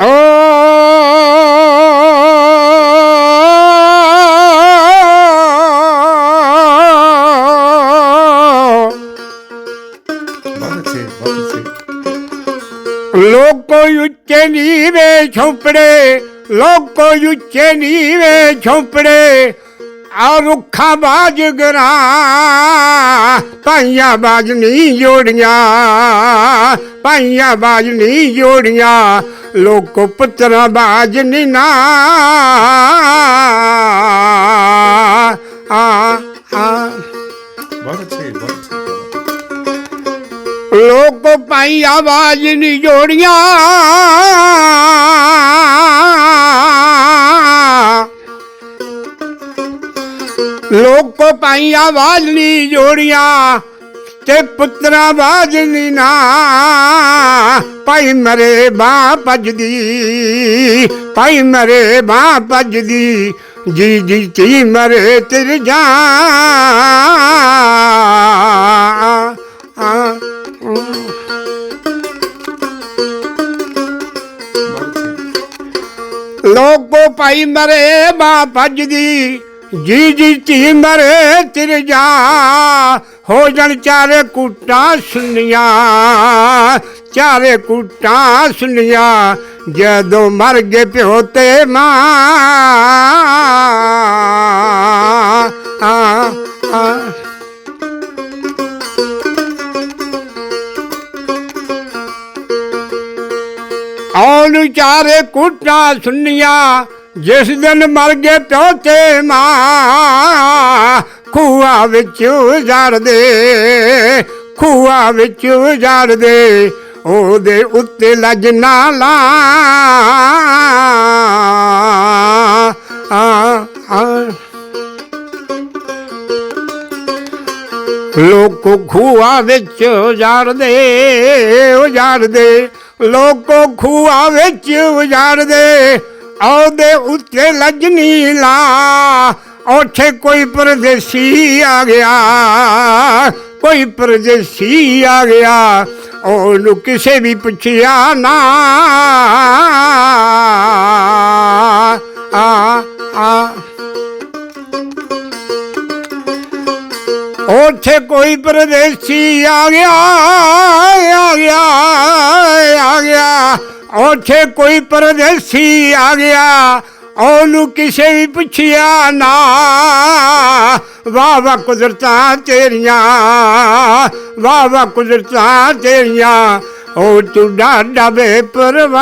ਓ ਬਹੁਤ ਅੱਛੇ ਬਹੁਤ ਅੱਛੇ ਲੋਕੋ ਉੱਚੇ ਨੀਵੇਂ ਝੋਪੜੇ ਲੋਕੋ ਉੱਚੇ ਨੀਵੇਂ ਝੋਪੜੇ ਆ ਰੁੱਖਾਂ ਬਾਜ ਗਰਾ ਪਾਈਆਂ ਬਾਜ ਨਹੀਂ ਲੋਕੋ ਪੁੱਤਰਾਂ ਬਾਜ ਨਾ ਆ ਆ। ਬਹੁਤ ਅੱਛੇ ਬਹੁਤ ਲੋਕ ਪਾਈ ਆਵਾਜ਼ ਨਹੀਂ ਜੋੜੀਆਂ। ਲੋਕ ਪਾਈ ਆਵਾਜ਼ ਨਹੀਂ ਜੋੜੀਆਂ। ਤੇ ਪੁੱਤਰਾ ਬਾਜ ਨਹੀਂ ਨਾ। ਭਾਈ ਮਰੇ ਬਾਹ ਭਜਦੀ ਭਾਈ ਮਰੇ ਬਾਹ ਭਜਦੀ ਜੀ ਜੀ ਤੀ ਮਰੇ ਤਿਰ ਜਾ। ਲੋਕੋ ਭਾਈ ਮਰੇ ਬਾਹ ਭਜਦੀ ਜੀ ਜੀ ਤੀ ਮਰੇ ਤਿਰ ਜਾ, ਹੋ ਜਣ ਚਾਰੇ ਕੁੱਟਾਂ ਸੁਨੀਆਂ ਚਾਰੇ ਕੁੱਟਾਂ ਸੁਨੀਆਂ ਜਦੋਂ ਮਰ ਗਏ ਪਿਓ ਤੇ ਮਾਂ। ਆ ਆ ਔਨ ਚਾਰੇ ਕੁੱਟਾਂ ਸੁਨੀਆਂ ਜਿਸ ਦਿਨ ਮਰ ਗਏ ਪਿਓ ਤੇ ਮਾਂ ਖੂਆ ਵਿੱਚ ਉਜਾੜਦੇ, ਖੂਆ ਵਿੱਚ ਉਜਾੜਦੇ, ਉਹਦੇ ਉੱਤੇ ਲੱਜ ਨਾ ਲਾ ਲੋਕ ਆ ਖੂਆ ਵਿੱਚ ਉਜਾੜਦੇ ਉਜਾੜਦੇ। ਲੋਕ ਖੂਆ ਵਿੱਚ ਉਜਾੜਦੇ। ਉਹਦੇ ਉੱਤੇ ਲੱਜਣੀ ਲਾ ਉੱਥੇ ਕੋਈ ਪਰਦੇਸੀ ਆ ਗਿਆ। ਕੋਈ ਪਰਦੇਸੀ ਆ ਗਿਆ, ਉਹਨੂੰ ਕਿਸੇ ਵੀ ਪੁੱਛਿਆ ਨਾ। ਆ ਆ। ਉੱਥੇ ਕੋਈ ਪਰਦੇਸੀ ਆ ਆ ਗਿਆ ਆ ਗਿਆ। ਉੱਥੇ ਕੋਈ ਪਰਦੇਸੀ ਆ ਗਿਆ, ਉਹਨੂੰ ਕਿਸੇ ਵੀ ਪੁੱਛਿਆ ਨਾ। ਵਾਹ ਵਾਹ, ਕੁਦਰਤਾਂ ਤੇਰੀਆਂ, ਵਾਹ ਵਾਹ, ਕੁਦਰਤਾਂ ਤੇਰੀਆਂ, ਉਹ ਤੂੰ ਡਾਡਾ ਬੇਪਰਵਾਹ